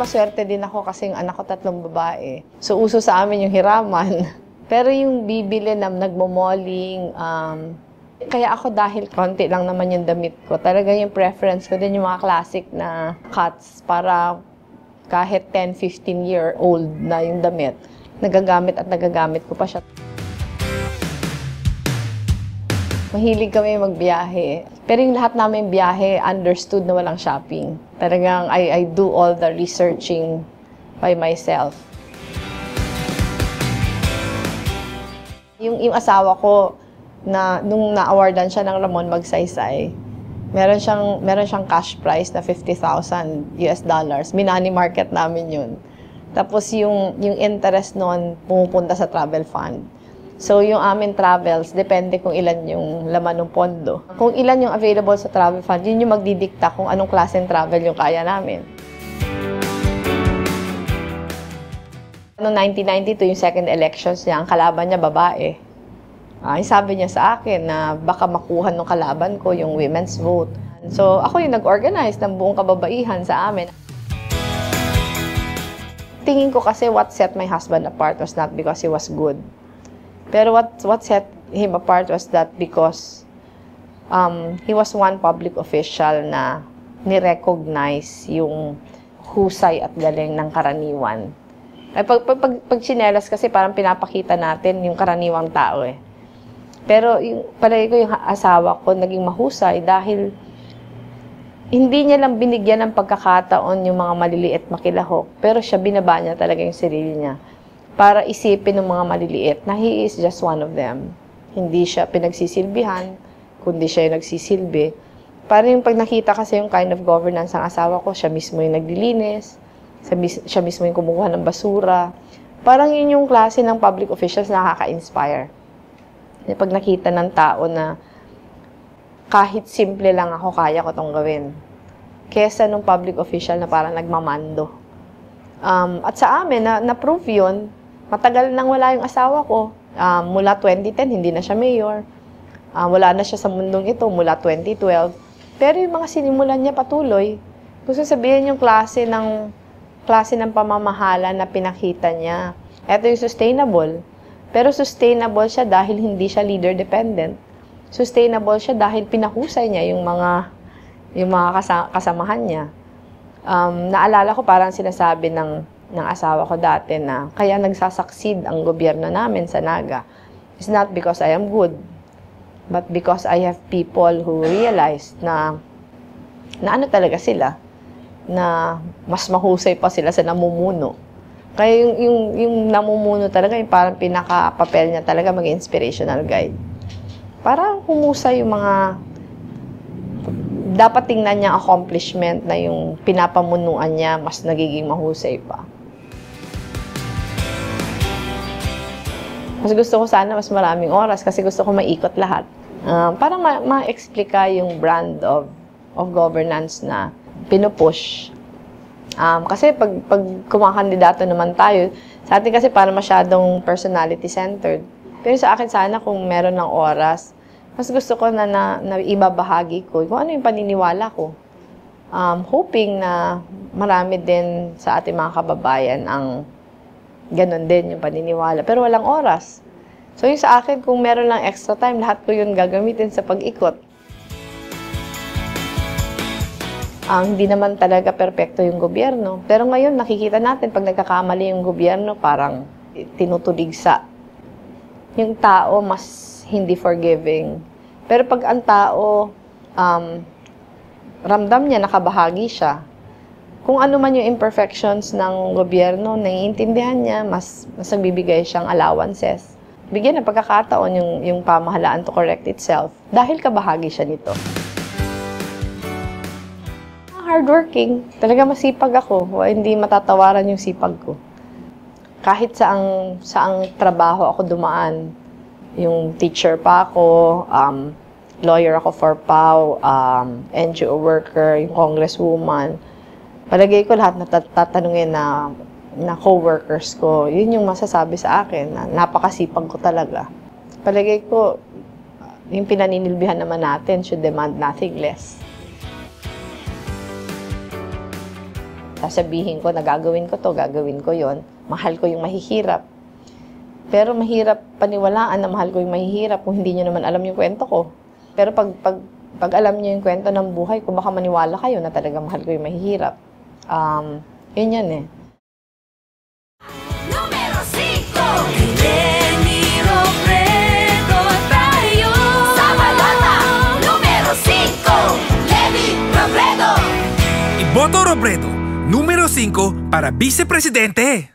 maswerte din ako kasi yung anak ko tatlong babae. So, uso sa amin yung hiraman. Pero yung bibili na nagmomoling, um, kaya ako dahil konti lang naman yung damit ko, talaga yung preference ko din yung mga classic na cuts para kahit 10, 15 year old na yung damit, nagagamit at nagagamit ko pa siya. Mahilig kami magbiyahe. Pero yung lahat namin biyahe, understood na walang shopping. Talagang I, I do all the researching by myself. Yung, yung asawa ko, na nung na-awardan siya ng Ramon Magsaysay, meron siyang, meron siyang cash prize na 50,000 US dollars. Minani market namin yun. Tapos yung, yung interest noon pumupunta sa travel fund. So, yung amin travels, depende kung ilan yung laman ng pondo. Kung ilan yung available sa travel fund, yun yung magdidikta kung anong klaseng travel yung kaya namin. Noong 1992, yung second elections niya, ang kalaban niya babae. Ay, sabi niya sa akin na baka makuha ng kalaban ko yung women's vote. So, ako yung nag-organize ng buong kababaihan sa amin. Tingin ko kasi what set my husband apart was not because he was good pero what, what set him apart was that because um, he was one public official na ni-recognize yung husay at galing ng karaniwan. Ay, pag, pag, pag, pag chinelas kasi parang pinapakita natin yung karaniwang tao eh. Pero yung, palagi ko yung asawa ko naging mahusay dahil hindi niya lang binigyan ng pagkakataon yung mga maliliit makilahok, pero siya binaba niya talaga yung sarili niya para isipin ng mga maliliit na he is just one of them. Hindi siya pinagsisilbihan, kundi siya yung nagsisilbi. Para yung pag nakita kasi yung kind of governance ng asawa ko, siya mismo yung naglilinis, siya mismo yung kumukuha ng basura. Parang yun yung klase ng public officials na nakaka-inspire. Pag nakita ng tao na kahit simple lang ako, kaya ko tong gawin. Kesa nung public official na parang nagmamando. Um, at sa amin, na, na-prove yun Matagal nang wala yung asawa ko. Uh, mula 2010, hindi na siya mayor. Uh, wala na siya sa mundong ito mula 2012. Pero yung mga sinimulan niya patuloy, gusto sabihin yung klase ng klase ng pamamahala na pinakita niya. Ito yung sustainable. Pero sustainable siya dahil hindi siya leader dependent. Sustainable siya dahil pinahusay niya yung mga yung mga kasamahan niya. Um, naalala ko parang sinasabi ng ng asawa ko dati na kaya nagsasucceed ang gobyerno namin sa Naga is not because I am good, but because I have people who realize na na ano talaga sila, na mas mahusay pa sila sa namumuno. Kaya yung, yung, yung namumuno talaga, yung parang pinaka-papel niya talaga mag inspirational guide. Para humusay yung mga dapat tingnan niya accomplishment na yung pinapamunuan niya, mas nagiging mahusay pa. Mas gusto ko sana mas maraming oras kasi gusto ko maikot lahat. Uh, para ma- ma-explika yung brand of, of governance na pinupush. Um, kasi pag, pag kumakandidato naman tayo, sa atin kasi para masyadong personality-centered. Pero sa akin sana kung meron ng oras, mas gusto ko na, na, na ibabahagi ko kung ano yung paniniwala ko. Um, hoping na marami din sa ating mga kababayan ang Ganon din yung paniniwala. Pero walang oras. So yung sa akin, kung meron lang extra time, lahat ko yun gagamitin sa pag-ikot. Ang um, hindi naman talaga perpekto yung gobyerno. Pero ngayon, nakikita natin, pag nagkakamali yung gobyerno, parang tinutuligsa. Yung tao, mas hindi forgiving. Pero pag ang tao, um, ramdam niya, nakabahagi siya, kung ano man yung imperfections ng gobyerno, naiintindihan niya, mas, mas nagbibigay siyang allowances. Bigyan ng pagkakataon yung, yung pamahalaan to correct itself dahil kabahagi siya nito. Hardworking. Talaga masipag ako. Hindi matatawaran yung sipag ko. Kahit saang, saang trabaho ako dumaan, yung teacher pa ako, um, lawyer ako for PAW, um, NGO worker, yung congresswoman, palagay ko lahat na tatanungin na na co-workers ko, yun yung masasabi sa akin na napakasipag ko talaga. Palagay ko, yung pinaninilbihan naman natin should demand nothing less. Sasabihin ko na gagawin ko to, gagawin ko yon. Mahal ko yung mahihirap. Pero mahirap paniwalaan na mahal ko yung mahihirap kung hindi nyo naman alam yung kwento ko. Pero pag, pag, pag alam nyo yung kwento ng buhay ko, baka maniwala kayo na talaga mahal ko yung mahihirap. um, éñane. Número 5. voto Robredo, número 5 para vicepresidente.